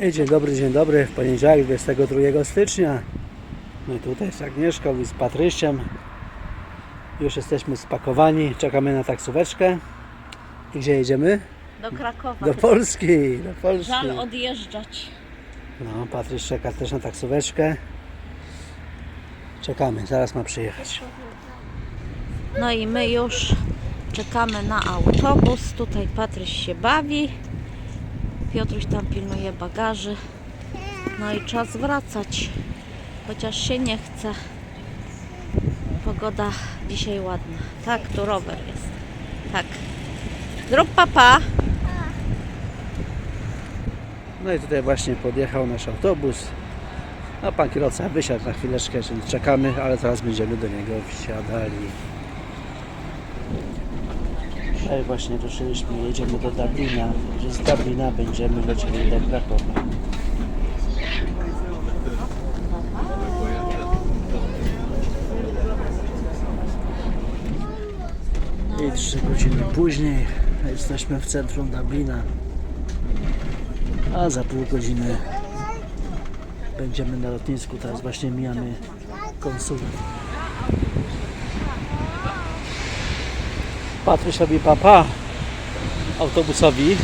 I Dzień dobry, dzień dobry. W poniedziałek 22 stycznia. My tutaj z Agnieszką i z Patrysiem. Już jesteśmy spakowani. Czekamy na taksóweczkę. I gdzie jedziemy? Do Krakowa. Do Polski. Do Polski. Żal odjeżdżać. No, Patryś czeka też na taksóweczkę. Czekamy, zaraz ma przyjechać. No i my już czekamy na autobus. Tutaj Patryś się bawi. Piotruś tam pilnuje bagaży. No i czas wracać. Chociaż się nie chce. Pogoda dzisiaj ładna. Tak, tu rower jest. Tak. Zrób papa. No i tutaj właśnie podjechał nasz autobus. No pan kierowca wysiadł na chwileczkę, czyli czekamy, ale zaraz będziemy do niego wsiadali. Dzisiaj właśnie ruszyliśmy, jedziemy do Dublina, z Dublina będziemy lecieli do Krakowa. I trzy godziny później jesteśmy w centrum Dublina. A za pół godziny będziemy na lotnisku. Teraz właśnie mijamy konsulat. Patryś robi papa autobusowi.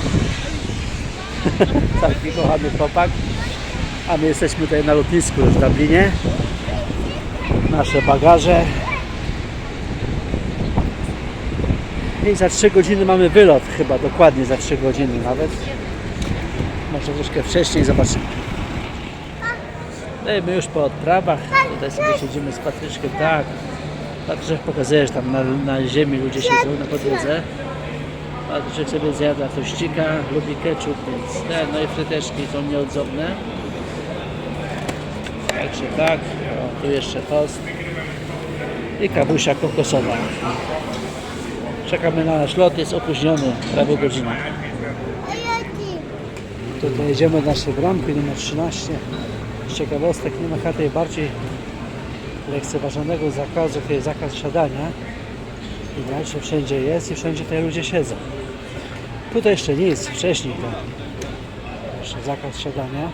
Taki kochany chłopak. A my jesteśmy tutaj na lotnisku w Dublinie. Nasze bagaże. I za 3 godziny mamy wylot, chyba dokładnie za 3 godziny nawet. Może troszkę wcześniej zobaczymy. No i my już po odprawach, tutaj sobie siedzimy z Patryczkiem, tak. Patryczek pokazuje, że tam na, na ziemi ludzie siedzą na podłodze. Patryczek sobie zjada tościka, lubi ketchup, więc te, no i fryteczki są nieodzowne. Także tak, o, tu jeszcze tost. I kawusia kokosowa. Czekamy na nasz lot, jest opóźniony prawie godzinę. Tutaj jedziemy do naszej bramki numer 13. Z ciekawostek nie ma chyba tej bardziej lekceważonego zakazu, to jest zakaz siadania. Widać, że wszędzie jest i wszędzie tutaj ludzie siedzą. Tutaj jeszcze nic, wcześniej to jeszcze zakaz siadania.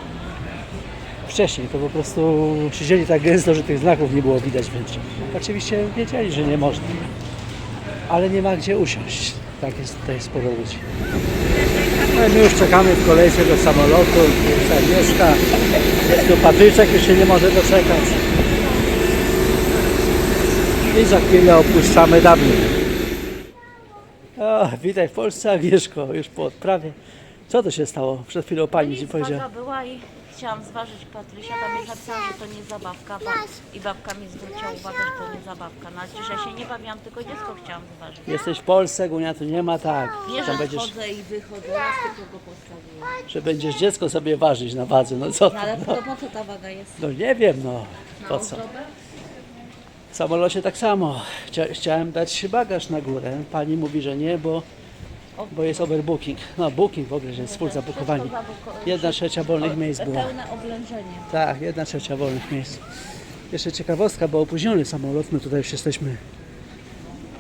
Wcześniej to po prostu siedzieli tak gęsto, że tych znaków nie było widać, więc oczywiście wiedzieli, że nie można. Ale nie ma gdzie usiąść. Tak jest tutaj sporo ludzi. No i my już czekamy w kolejce do samolotu, jest Agnieszka, tu Patryczek, już się nie może doczekać. I za chwilę opuszczamy Dublin. O, witaj w Polsce Agnieszko, już po odprawie. Co to się stało? Przed chwilą pani ci powiedziała. była i chciałam zważyć Patrysia. Tam napisane, że to nie zabawka. Ba I babka mi zwróciła uwagę, że to nie zabawka. No ja się nie bawiłam, tylko dziecko chciałam zważyć. Jesteś w Polsce, Gunia, tu nie ma tak. Nie, że będziesz, wchodzę i wychodzę, raz tylko go postawiłam. że będziesz dziecko sobie ważyć na wadze. No co? No ale No, to po co ta waga jest? no nie wiem, no. Na Po co? ozdobę? W samolocie tak samo. Chcia, chciałem dać bagaż na górę. Pani mówi, że nie, bo, bo jest overbooking. No, booking w ogóle, że jest full zabukowani. Wszystko zabuko- Jedna trzecia wolnych miejsc była. Pełne oblężenie. Tak, jedna trzecia wolnych miejsc. Jeszcze ciekawostka, bo opóźniony samolot. My tutaj już jesteśmy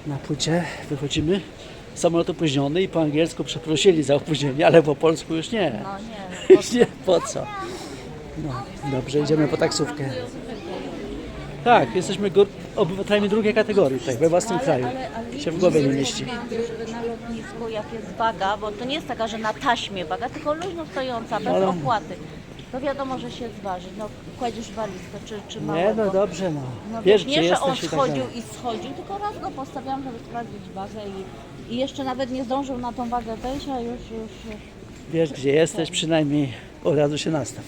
na płycie. Wychodzimy. Samolot opóźniony i po angielsku przeprosili za opóźnienie, ale po polsku już nie. No nie, Już nie, po co? No, dobrze, idziemy po taksówkę. Tak, jesteśmy gór- obywatelami drugiej kategorii, tak, we własnym kraju. Się w głowie nie mieści. Że na lotnisku jak jest waga, bo to nie jest taka, że na taśmie waga, tylko luźno stojąca, bez Ale- opłaty. To wiadomo, że się zważy. No kładziesz walizkę czy, czy Nie, małego. no dobrze, no. No Wiesz, gdzie nie, że on jesteś i tak schodził i schodził, tylko raz go postawiłam, żeby sprawdzić wagę i, i jeszcze nawet nie zdążył na tą wagę wejść, a już, już, już. Wiesz, gdzie jesteś, przynajmniej od razu się nastaw.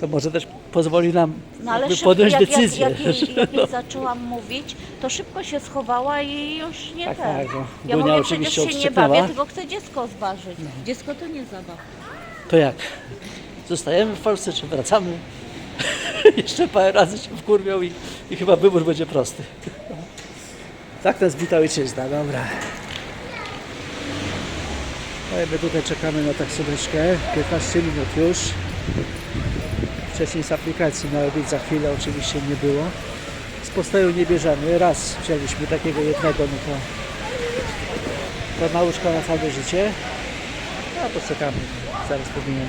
To może też pozwoli nam No ale szybko, podjąć jak, decyzję. Jak, jak, jej, jak jej zaczęłam mówić, to szybko się schowała i już nie Tak, ten. tak, no. Ja Dunia mówię, przecież się nie bawię, tylko chcę dziecko zważyć. Dziecko to nie zabawa. To jak? Zostajemy w Polsce, czy wracamy? Jeszcze parę razy się wkurwią i, i chyba wybór będzie prosty. tak to jest bita ojczyzna, dobra. No i my tutaj czekamy na taksóweczkę. 15 minut już. Wcześniej z aplikacji miało być za chwilę, oczywiście nie było. Z postoju nie bierzemy. Raz wzięliśmy takiego jednego, no to, to nauczka na całe życie. A to czekamy. Zaraz powinien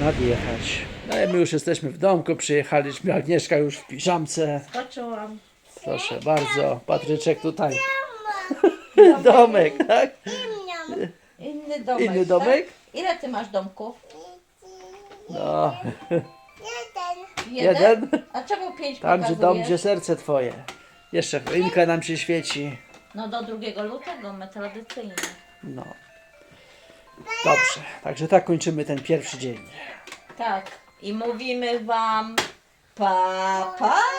nadjechać. No i my już jesteśmy w domku, przyjechaliśmy, Agnieszka już w piżamce. Skoczyłam. Proszę bardzo, Patryczek tutaj. Domek, tak? Inny domek. Inny domek? Tak? Ile ty masz domków? No, Jeden? jeden. A czemu pięć Tam, gdzie dom, pokazujesz? gdzie serce twoje. Jeszcze choinka nam się świeci. No do 2 lutego, my tradycyjnie. No. Dobrze, także tak kończymy ten pierwszy dzień. Tak. I mówimy wam pa pa!